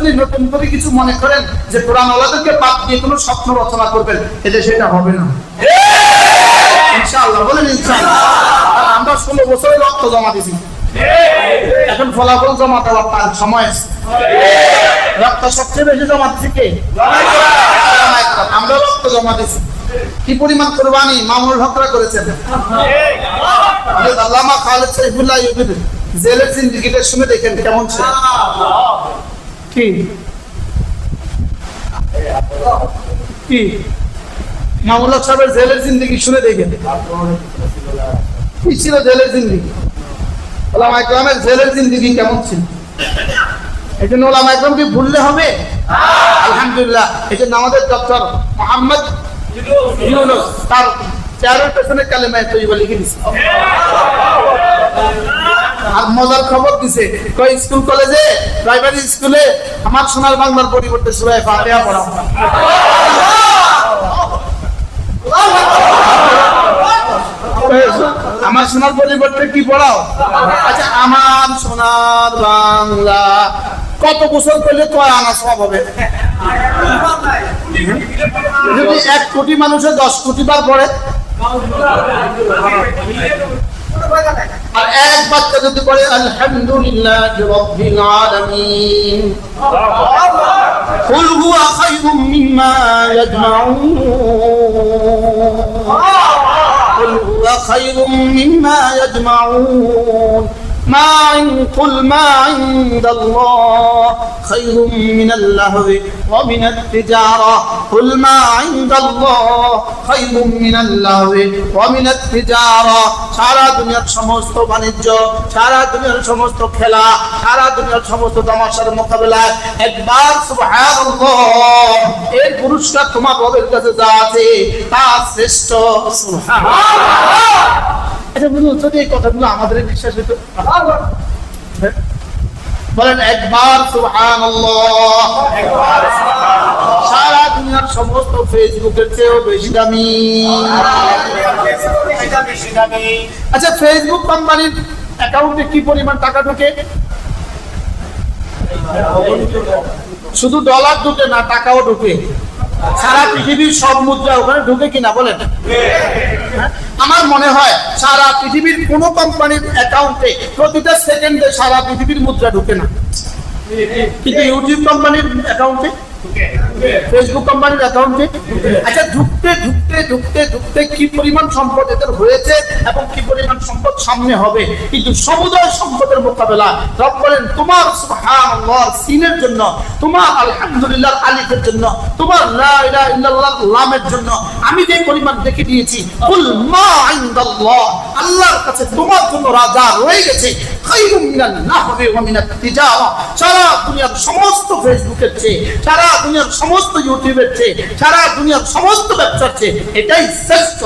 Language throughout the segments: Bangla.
যদি নতুন করে কিছু মনে করেন যে কোরআন আল্লাহকে বাদ দিয়ে কোনো স্বপ্ন রচনা করবেন, এতে সেটা হবে না। ইনশাআল্লাহ, বলেন আমরা ষোলো বছরে রক্ত জমা এখন ফলাফল জমা দেওয়ার তার সময়। রক্ত সবচেয়ে বেশি জমা আমরা রক্ত জমা কি পরিমাণ কোরবানি মামুল হকরা করেছেন? আল্লামা খালেদ সাইফুল্লাহ জেলের দেখেন কেমন ছিল। কি? কি? মামুল সাহেবের জেলের জিন্দিগি শুনে দেখেন। কি ছিল জেলের জিন্দিগি? ওলামা ইকরামের জেলের জিন্দিগি কেমন ছিল? এই জন্য ওলামা ইকরামকে ভুললে হবে? আলহামদুলিল্লাহ। এই জন্য আমাদের ডক্টর মোহাম্মদ তার চেয়ারের পেছনে কালেমায় তৈবা লিখে দিছে মজার খবর দিছে, কই স্কুল, কলেজে? প্রাইমারি স্কুলে আমার সোনার বাংলার পরিবর্তে সুরায় ফাতিহা পড়া আমার সোনার পরিবর্তে কি পড়াও? আচ্ছা আমার সোনার বাংলা। কত বছর করলে কয় আনা সব হবে? যদি এক কোটি মানুষের দশ কোটি বার পড়ে, আর এক যদি পড়ে আলহামদুলিল্লাহ রব্বিল আলামিন قل هو خير مما يجمعون قل هو خير مما يجمعون ما عند قل ما عند الله خير من اللهو ومن التجارة قل ما عند الله خير من اللهو ومن التجارة সারা দুনিয়ার সমস্ত বাণিজ্য সারা দুনিয়ার সমস্ত খেলা সারা দুনিয়ার সমস্ত তামাশার মোকাবেলায় একবার সুবহানাল্লাহ এর পুরস্কার তোমার রবের কাছে যা আছে তা শ্রেষ্ঠ সুবহানাল্লাহ যদি এই কথাগুলো আমাদের বিশ্বাস? বলেন, একবার সুবহানাল্লাহ সারা দুনিয়ার সমস্ত ফেসবুকের চেয়েও বেশি দামি আচ্ছা ফেসবুক কোম্পানির অ্যাকাউন্টে কি পরিমাণ টাকা ঢোকে শুধু ডলার ঢুকে না, টাকাও ঢুকে সারা পৃথিবীর সব মুদ্রা ওখানে ঢুকে কিনা, বলেন? আমার মনে হয় সারা পৃথিবীর কোন কোম্পানির অ্যাকাউন্টে প্রতিটা সেকেন্ডে সারা পৃথিবীর মুদ্রা ঢুকে না। কিন্তু ইউটিউব কোম্পানির অ্যাকাউন্টে? ফেসবুক কোম্পানির অ্যাকাউন্টে আচ্ছা ঢুকতে ঢুকতে ঢুকতে ঢুকতে কি পরিমাণ সম্পদ এদের হয়েছে এবং কি পরিমাণ সম্পদ সামনে হবে? কিন্তু সমুদয় সম্পদের মোকাবেলা রব বলেন, তোমার সিনের জন্য, তোমার আলহামদুলিল্লাহ আলিফের জন্য, তোমার লামের জন্য আমি যে পরিমাণ দেখে দিয়েছি আল্লাহর কাছে তোমার জন্য রাজা রয়ে গেছে। সারা দুনিয়ার সমস্ত ফেসবুকের সারা দুনিয়ার সমস্ত ইউটিউবের সারা দুনিয়ার সমস্ত চেয়ে এটাই শ্রেষ্ঠ।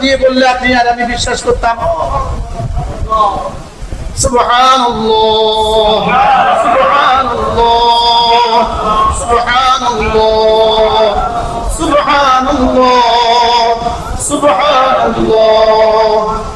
দিয়ে বললে আর আমি বিশ্বাস করতাম? সুবহানাল্লাহ সুবহানাল্লাহ। সুবহানাল্লাহ। সুবহানাল্লাহ। সুবহানাল্লাহ।